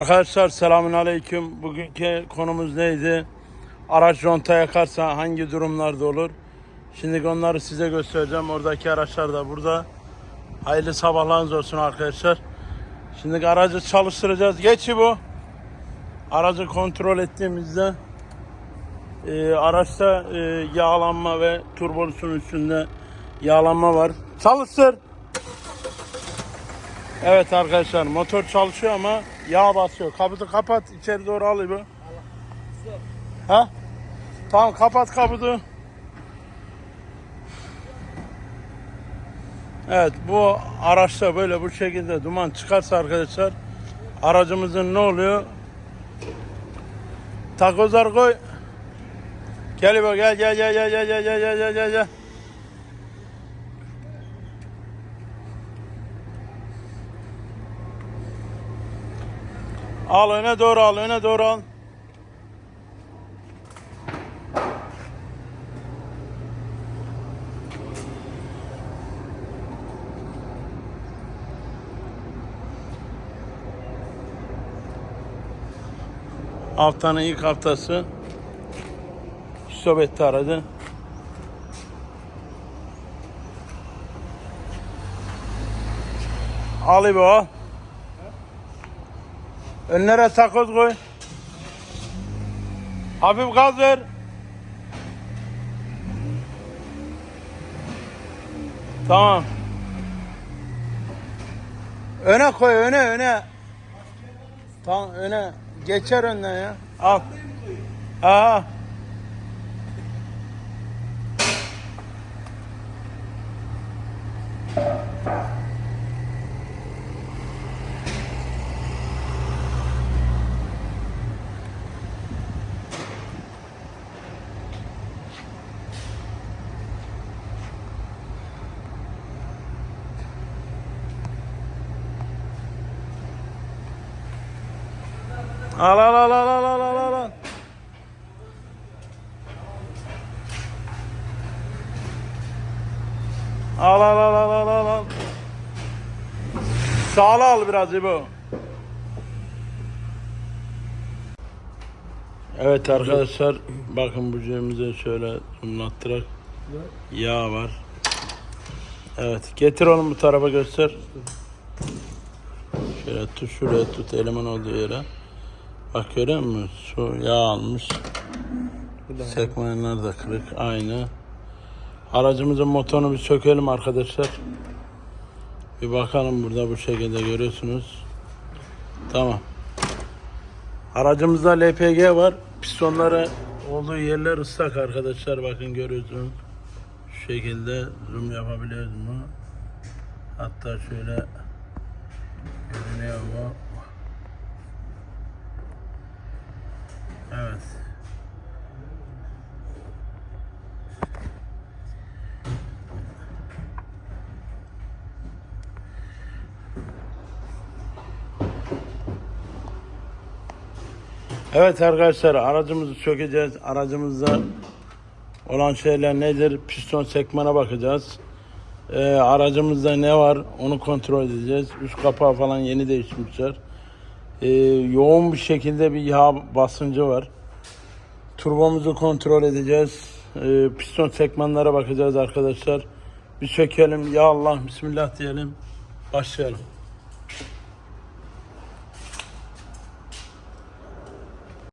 Arkadaşlar selamün aleyküm. Bugünkü konumuz neydi? Araç ronta yakarsa hangi durumlarda olur? Şimdi onları size göstereceğim. Oradaki araçlar da burada. Hayırlı sabahlarınız olsun arkadaşlar. Şimdi aracı çalıştıracağız. Geçi bu. Aracı kontrol ettiğimizde e, araçta e, yağlanma ve turbosun üstünde yağlanma var. Çalıştır. Evet arkadaşlar motor çalışıyor ama yağ basıyor. Kaputu kapat içeri doğru al bu. Ha? Tamam kapat kaputu. Evet bu araçta böyle bu şekilde duman çıkarsa arkadaşlar aracımızın ne oluyor? Takozlar koy. Gel gel gel gel gel gel gel gel gel gel gel Al öne doğru al öne doğru al. Haftanın ilk haftası Sobetti aradı. Al İbo. Önlere takoz koy. Hafif gaz ver. Tamam. Öne koy öne öne. Tamam öne. Geçer önden ya. Al. Aha. Al al al al al al al al al. Al al al al al al al. Sağla al biraz İbo. Evet arkadaşlar bakın bucağımıza şöyle zoomlattırak yağ var. Evet getir onu bu tarafa göster. Şöyle tut şuraya tut eleman olduğu yere. Bak görüyor musun? Su yağ almış. Sekmenler de kırık. Aynı. Aracımızın motorunu bir sökelim arkadaşlar. Bir bakalım burada bu şekilde görüyorsunuz. Tamam. Aracımızda LPG var. Pistonları olduğu yerler ıslak arkadaşlar. Bakın görüyorsunuz. Şu şekilde zoom yapabiliyoruz mu? Hatta şöyle görünüyor mu? Evet. Evet arkadaşlar aracımızı sökeceğiz. Aracımızda olan şeyler nedir? Piston sekmana bakacağız. Ee, aracımızda ne var onu kontrol edeceğiz. Üst kapağı falan yeni değişmişler. Ee, yoğun bir şekilde bir yağ basıncı var. Turbomuzu kontrol edeceğiz. Ee, piston sekmanlara bakacağız arkadaşlar. Bir sökelim. Ya Allah Bismillah diyelim. Başlayalım.